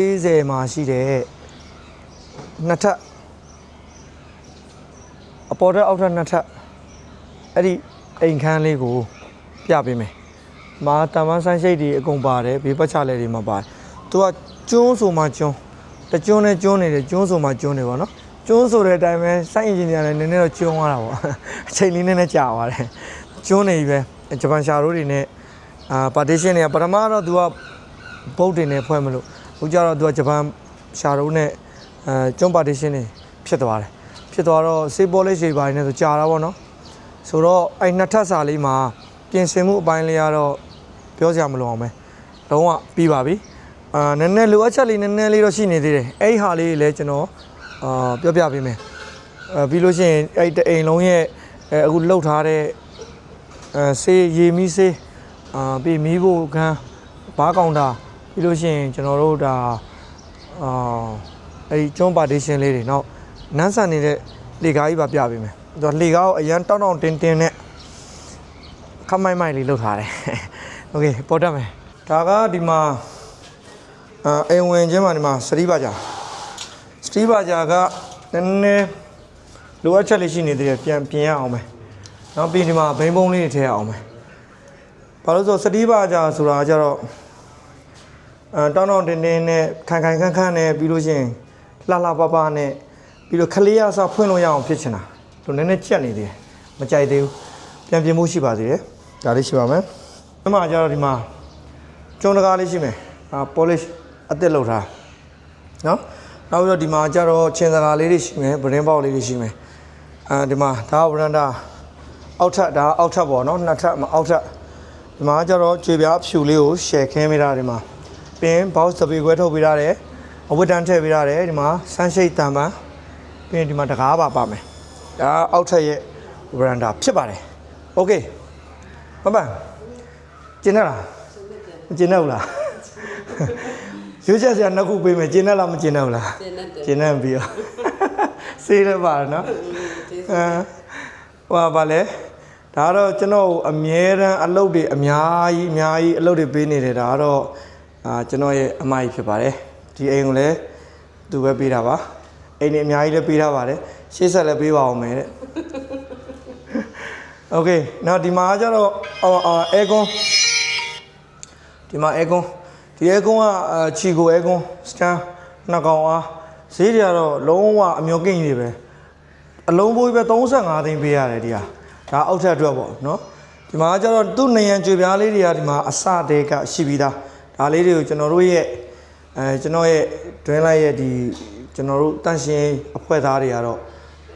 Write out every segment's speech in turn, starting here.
40မှာရှိတဲ့နှစ်ထပ်အပေါ်ထက်အောက်ထပ်နှစ်ထပ်အဲ့ဒီအိမ်ခန်းလေးကိုပြပေးမယ်။မာတမန်ဆိုင်ရှိတ်တွေအကုန်ပါတယ်ဘေးပတ်ချလဲတွေမှာပါတယ်။သူကကျွန်းဆိုမှကျွန်းတကျွန်းနဲ့ကျွန်းနေတယ်ကျွန်းဆိုမှကျွန်းနေပါတော့။ကျွန်းဆိုတဲ့အတိုင်းပဲစိုက်အင်ဂျင်နီယာလည်းနည်းနည်းတော့ကျွန်းသွားတာပေါ့။အချိန်လေးနည်းနည်းကြာသွားတယ်။ကျွန်းနေပြီပဲဂျပန်ရှာရိုးတွေနဲ့အာ partition တွေကပထမတော့သူကဘုတ်တွေနဲ့ဖွဲ့မလို့အ ခုကျတော့သူကဂျပန်ရှာရုံးနဲ့အဲကျွန်းပါတီရှင်တွေဖြစ်သွားတယ်ဖြစ်သွားတော့စေးဘောလေးရှေးပိုင်းနဲ့ဆိုကြာတာပေါ့နော်ဆိုတော့အဲ့နှစ်ထပ်စာလေးမှာပြင်ဆင်မှုအပိုင်းလေးကတော့ပြောစရာမလိုအောင်ပဲလုံးဝပြီးပါပြီအာနည်းနည်းလိုအပ်ချက်လေးနည်းနည်းလေးတော့ရှိနေသေးတယ်အဲ့ဒီဟာလေးလည်းကျွန်တော်အာပြောပြပေးမယ်အဲပြီးလို့ရှိရင်အဲ့တအိမ်လုံးရဲ့အဲအခုလှုပ်ထားတဲ့အဲဆေးရေမီးဆေးအာပြီးမီးဖို့ခန်းဘားကောင်တာ ပြီးလို့ရှိရင်ကျွန်တော်တို့ဒါအာအဲ့ဒီကျွန်းပါတီရှင်လေးတွေနောက်နန်းဆန်နေတဲ့လေကားကြီးပါပြပေးမယ်သူကလေကားကိုအရန်တောင်းတောင်းတင်းတင်းနဲ့ခမိုင်းမိုင်းလေးလှုပ်ထားတယ်โอเคပေါ်တတ်မယ်ဒါကဒီမှာအာအိမ်ဝင်ချင်းမှာဒီမှာစတိပါကြာစတိပါကြာကနည်းနည်းလိုအပ်ချက်လေးရှိနေသေးတယ်ပြန်ပြင်ရအောင်မယ်နောက်ပြီးဒီမှာဘိန်းပုံးလေးတွေထည့်ရအောင်မယ်ဘာလို့လဲဆိုတော့စတိပါကြာဆိုတာကကြတော့ အဲတောင်းတောင်းတင်းတင်းနဲ့ခိုင်ခိုင်ခန့်ခန့်နဲ့ပြီးလို့ရှိရင်လှလှပပနဲ့ပြီးတော့ခလေးရစဖွင့်လို့ရအောင်ဖြစ်ချင်တာသူနည်းနည်းကြက်နေသေးတယ်မကြိုက်သေးဘူးပြန်ပြင်မှုရှိပါသေးတယ်ဒါလေးရှိပါမယ်အမှကျတော့ဒီမှာကျုံတကားလေးရှိမယ်အာ polish အသစ်လုပ်ထားနော်နောက်ပြီးတော့ဒီမှာကျတော့ချင်းစကားလေးတွေရှိမယ်ဗရင်ပေါက်လေးတွေရှိမယ်အာဒီမှာဒါဗရန်ဒါအောက်ထပ်ဒါအောက်ထပ်ပေါ့နော်နှစ်ထပ်မအောက်ထပ်ဒီမှာကျတော့ကြွေပြားဖြူလေးကို share ခင်းပေးတာဒီမှာ ပင် box သပေခွဲထုတ်ပေးထားတယ်အဝတ်တန်းထည့်ပေးထားတယ်ဒီမှာ sunshade တန်ပန်းပြီးရင်ဒီမှာတကားပါပါမယ်ဒါအောက်ထက်ရဲ့ veranda ဖြစ်ပါတယ် okay မမကျင်းရလားကျင်းရဘူးလားရွေးချက်စရာနှစ်ခုပေးမယ်ကျင်းရလားမကျင်းရဘူးလားကျင်းရပြီးတော့စေးလည်းပါနော်အဲဟိုပါလဲဒါကတော့ကျွန်တော်အမြဲတမ်းအလုပ်တွေအများကြီးအများကြီးအလုပ်တွေပေးနေတယ်ဒါကတော့ အာကျွန်တော်ရဲ့အမကြီးဖြစ်ပါတယ်ဒီအိမ်ကိုလည်းသူပဲပေးတာပါအိမ်နေအများကြီးလည်းပေးထားပါတယ်ရှေ့ဆက်လည်းပေးပါအောင်မယ်တဲ့ Okay နောက်ဒီမှာကျတော့အာအဲကွန်ဒီမှာအဲကွန်ဒီအဲကွန်ကချီကိုအဲကွန်စတန်နှစ်ကောင်အားဈေးတွေကတော့လုံးဝအမျိုးကင်းကြီးပဲအလုံးပိုးပဲ35သိန်းပေးရတယ်ဒီဟာဒါအောက်ထပ်အတွက်ပေါ့နော်ဒီမှာကျတော့သူ့နေရန်ကြွေပြားလေးတွေကဒီမှာအစတဲကရှိပြီးသား ဒါလေးတွေကိုကျွန်တော်တို့ရဲ့အဲကျွန်တော်ရဲ့တွင်းလိုက်ရဲ့ဒီကျွန်တော်တို့တန့်ရှင်အဖွဲ့သားတွေကတော့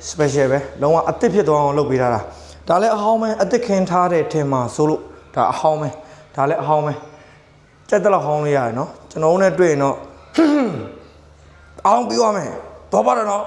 special ပဲလုံးဝအစ်စ်ဖြစ်သွားအောင်လုပ်ပေးထားတာဒါလည်းအဟောင်းပဲအစ်စ်ခင်းထားတဲ့ထင်မှာဆိုလို့ဒါအဟောင်းပဲဒါလည်းအဟောင်းပဲကြက်တက်လောက်ဟောင်းလေးရတယ်နော်ကျွန်တော်တို့နဲ့တွေ့ရင်တော့အောင်ပြီးသွားမယ်တော့ပါတော့နော်